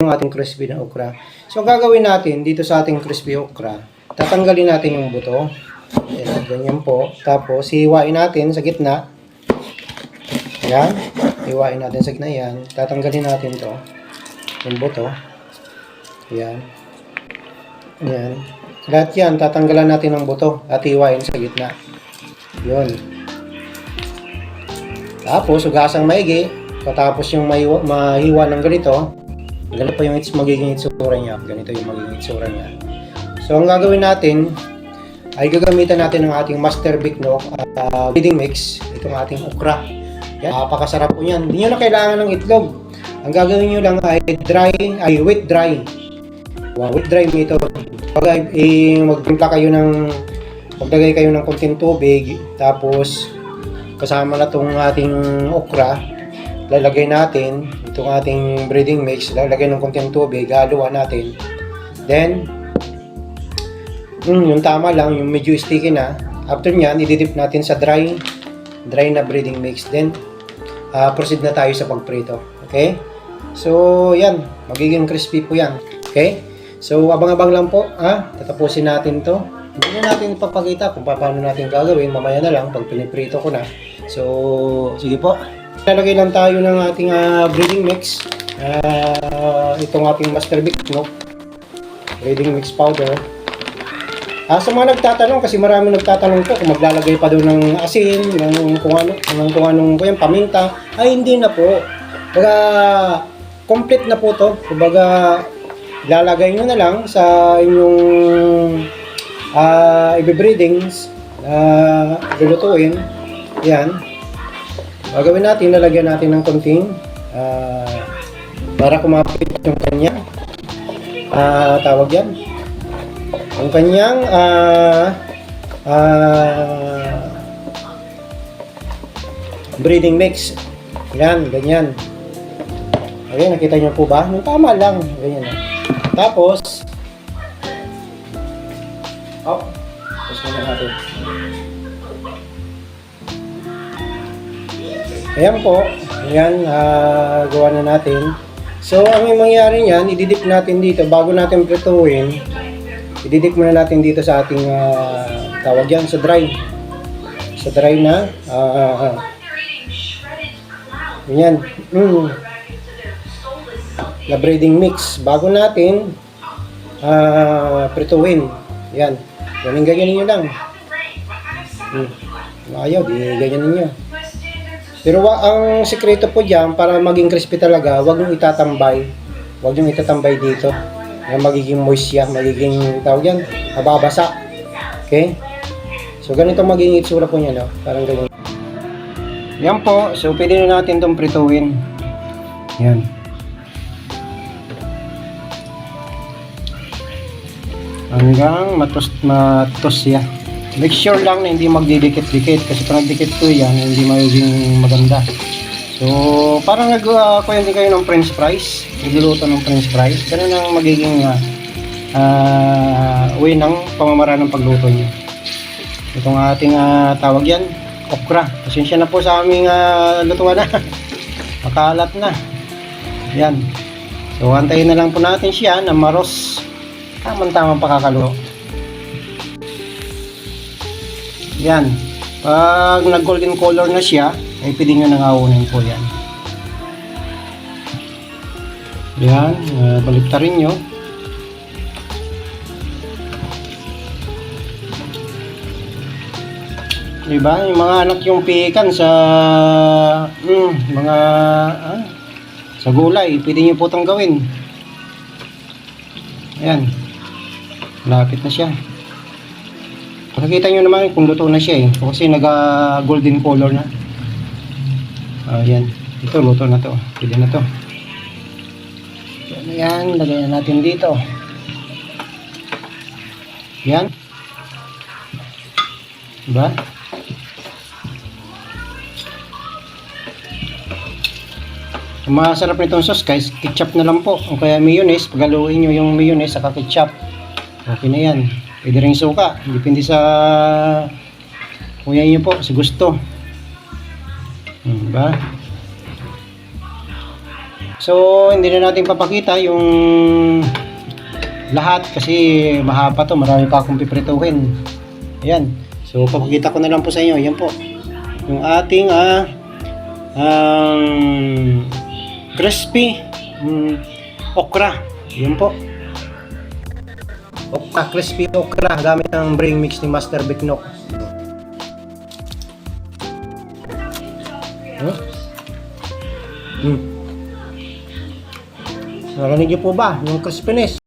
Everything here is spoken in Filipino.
yung ating crispy na okra. So, ang gagawin natin dito sa ating crispy okra, tatanggalin natin yung buto. Ayan, ganyan po. Tapos, hiwain natin sa gitna. Ayan. Hiwain natin sa gitna yan. Tatanggalin natin to. Yung buto. Ayan. Ayan. Lahat yan, tatanggalan natin ng buto at hiwain sa gitna. Yun. Tapos, ugasang maigi. Patapos yung mahiwa, mahiwa ng ganito, ganito pa yung its magiging itsura niya. Ganito yung magiging itsura niya. So, ang gagawin natin, ay gagamitan natin ng ating Master Big no, uh, feeding mix. Itong ating okra. Yan, napakasarap po yan. Hindi nyo na kailangan ng itlog. Ang gagawin nyo lang ay dry, ay wet dry. Wow, wet dry method. Pag eh, magtimpla kayo ng maglagay kayo ng konting tubig tapos kasama na tong ating okra lalagay natin itong ating breeding mix lalagay ng konting tubig haluan natin. Then mm, yung tama lang yung medyo sticky na. After nyan ididip natin sa dry dry na breeding mix. Then ah, proceed na tayo sa pagprito. Okay? So yan. Magiging crispy po yan. Okay? So abang-abang lang po ha? Tatapusin natin to. Hindi na natin ipapakita kung paano natin gagawin. Mamaya na lang pag piniprito ko na. So sige po lalagay lang tayo ng ating ah, breeding mix Ah, itong ating master mix no breeding mix powder Ah, sa mga nagtatanong, kasi marami nagtatanong po kung maglalagay pa doon ng asin, ng kung ano, ng kung anong kung paminta, ay hindi na po. Baga, complete na po to. Kumbaga, lalagay nyo na lang sa inyong ah ibe-breedings na lulutuin. Yan. Gagawin natin, lalagyan natin ng konting ah, para kumapit yung kanya. Ah, tawag yan ang kanyang ah ah, breeding mix. Yan, ganyan. Ayan, nakita niyo po ba? Yung tama lang. Ganyan. Tapos, oh, tapos muna natin. Ayan po. Ayan, ah, gawa na natin. So, ang mangyari niyan, ididip natin dito bago natin prituin. Ididip muna natin dito sa ating ah, tawag yan sa dry. Sa dry na. ah yan. Mm, na breeding mix. Bago natin ah prituin. Yan. Ganyan ganyan nyo lang. Hmm. Ayaw, di ganyan ninyo. Pero wa, ang sikreto po diyan para maging crispy talaga, wag nyo itatambay. Wag nyo itatambay dito na magiging moist siya, magiging tawag yan, mababasa. Okay? So, ganito magiging itsura po niya, no? Parang ganyan. Yan po. So, pwede na natin itong prituin. Yan. Hanggang matos, matos siya. Make sure lang na hindi magdidikit-dikit kasi pag nagdikit po yan, hindi magiging maganda. So, parang nag-kuya din kayo ng french fries. Nagluluto ng french fries. Ganun ang magiging uh, uh, way ng pamamaraan ng pagluto niyo. Itong ating ah, tawag yan, okra. Pasensya na po sa aming uh, lutuan na. Makalat na. Yan. So, antayin na lang po natin siya na maros. Tamang-tamang pakakaluto. Yan. Pag nag-golden color na siya, ay pwede nyo nang aunin po yan. Yan, uh, baliktarin nyo. Diba? Yung mga anak yung pikan sa mm, mga ah, sa gulay, pwede nyo po itong gawin. Ayan. Lapit na siya. Pakikita nyo naman kung luto na siya eh. Kasi naga golden color na. Ayan. Ito, luto na to. Pwede na to. Yan, yan. Lagayan natin dito. Yan. Diba? Ang masarap nitong sauce guys, ketchup na lang po. O kaya mayonnaise, pagaluin nyo yung mayonnaise saka ketchup. Okay na yan. Pwede rin suka. Depende sa kuya nyo po, sa gusto. Hmm, ba? So, hindi na natin papakita yung lahat kasi mahaba to, marami pa akong piprituhin. Ayan. So, papakita ko na lang po sa inyo. Yan po. Yung ating ah, ang crispy mm, okra. Yan po. Okra, crispy okra gamit ang brain mix ni Master Biknok. Hmm? Hmm. Narinig niyo po ba yung crispiness?